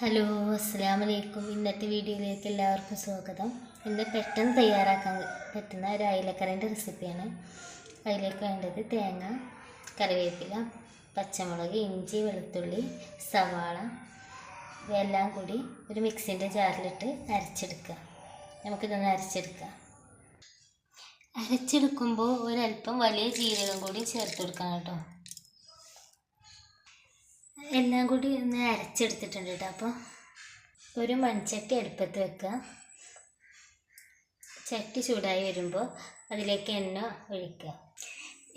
Hello അസ്സാം വലൈക്കും ഇന്നത്തെ വീഡിയോയിലേക്ക് എല്ലാവർക്കും സ്വാഗതം. ഇന്ന് പെട്ടെന്ന് തയ്യാറാക്കാൻ പറ്റുന്ന ഒരു അയിലക്കറിന്റെ റെസിപ്പിയാണ്. അതിലേക്ക് വേണ്ടത് തേങ്ങ കറിവേപ്പില പച്ചമുളക് ഇഞ്ചി വെളുത്തുള്ളി സവാള ഇതെല്ലാം കൂടി ഒരു മിക്സിന്റെ ജാറിലിട്ട് അരച്ചെടുക്കുക. നമുക്കിതൊന്ന് അരച്ചെടുക്കാം. അരച്ചെടുക്കുമ്പോൾ ഒരല്പം വലിയ ജീരകം കൂടി ചേർത്ത് കൊടുക്കണം കേട്ടോ. എല്ലാം കൂടി ഒന്ന് അരച്ചെടുത്തിട്ടുണ്ട് കേട്ടോ. അപ്പോൾ ഒരു മൺചട്ടി അടുപ്പത്ത് വെക്കുക. ചട്ടി ചൂടായി വരുമ്പോൾ അതിലേക്ക് എണ്ണ ഒഴിക്കുക.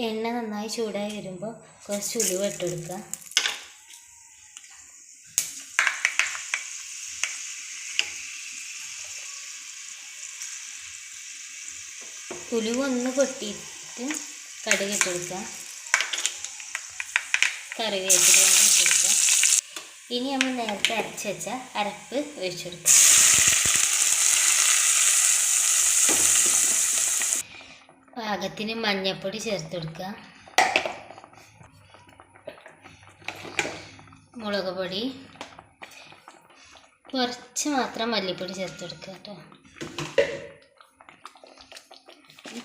എണ്ണ നന്നായി ചൂടായി വരുമ്പോൾ കുറച്ച് ഉലുവ ഇട്ട് കൊടുക്കുക. ഉലുവ ഒന്ന് പൊട്ടിയിട്ട് കടുക് ഇട്ട് കറിവേപ്പില ഇനി നമ്മൾ നേരത്തെ അരച്ച് വെച്ച അരപ്പ് ഒഴിച്ചെടുക്കുക പാകത്തിന് മഞ്ഞൾപ്പൊടി ചേർത്ത് കൊടുക്കുക. മുളക് പൊടി. കുറച്ച് മാത്രം മല്ലിപ്പൊടി ചേർത്ത് കൊടുക്കുക കേട്ടോ.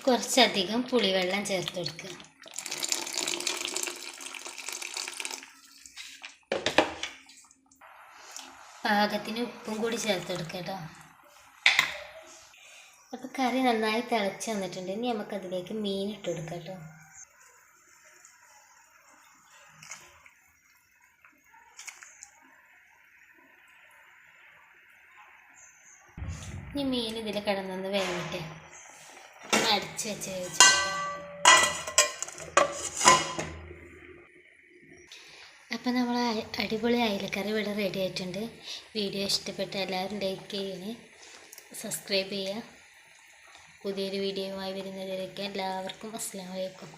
കുറച്ചധികം പുളിവെള്ളം ചേർത്ത് കൊടുക്കുക. പാകത്തിന് ഉപ്പും കൂടി ചേർത്തെടുക്കുക കേട്ടോ അപ്പോൾ കറി നന്നായി തിളച്ച് വന്നിട്ടുണ്ട്. ഇനി നമുക്കതിലേക്ക് മീൻ ഇട്ട് കൊടുക്കാം കേട്ടോ ഇനി മീൻ ഇതിൽ കിടന്നു വേവിട്ടെ. അടിച്ച് വെച്ച് വേവിച്ചു അപ്പം നമ്മൾ അടിപൊളി അയലക്കറി ഇവിടെ റെഡി ആയിട്ടുണ്ട്. വീഡിയോ ഇഷ്ടപ്പെട്ട എല്ലാവരും ലൈക്ക് ചെയ്യണേ. സബ്സ്ക്രൈബ് ചെയ്യുക. പുതിയൊരു വീഡിയോയുമായി വരുന്നതിലേക്ക് എല്ലാവർക്കും അസ്സാം വലൈക്കും